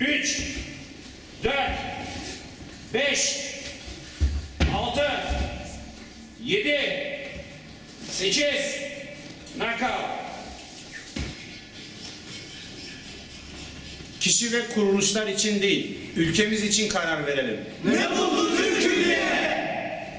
3 4 5 6 7 8 Knockout. Kişi ve kuruluşlar için değil, ülkemiz için karar verelim. Ne buldu Türkiye?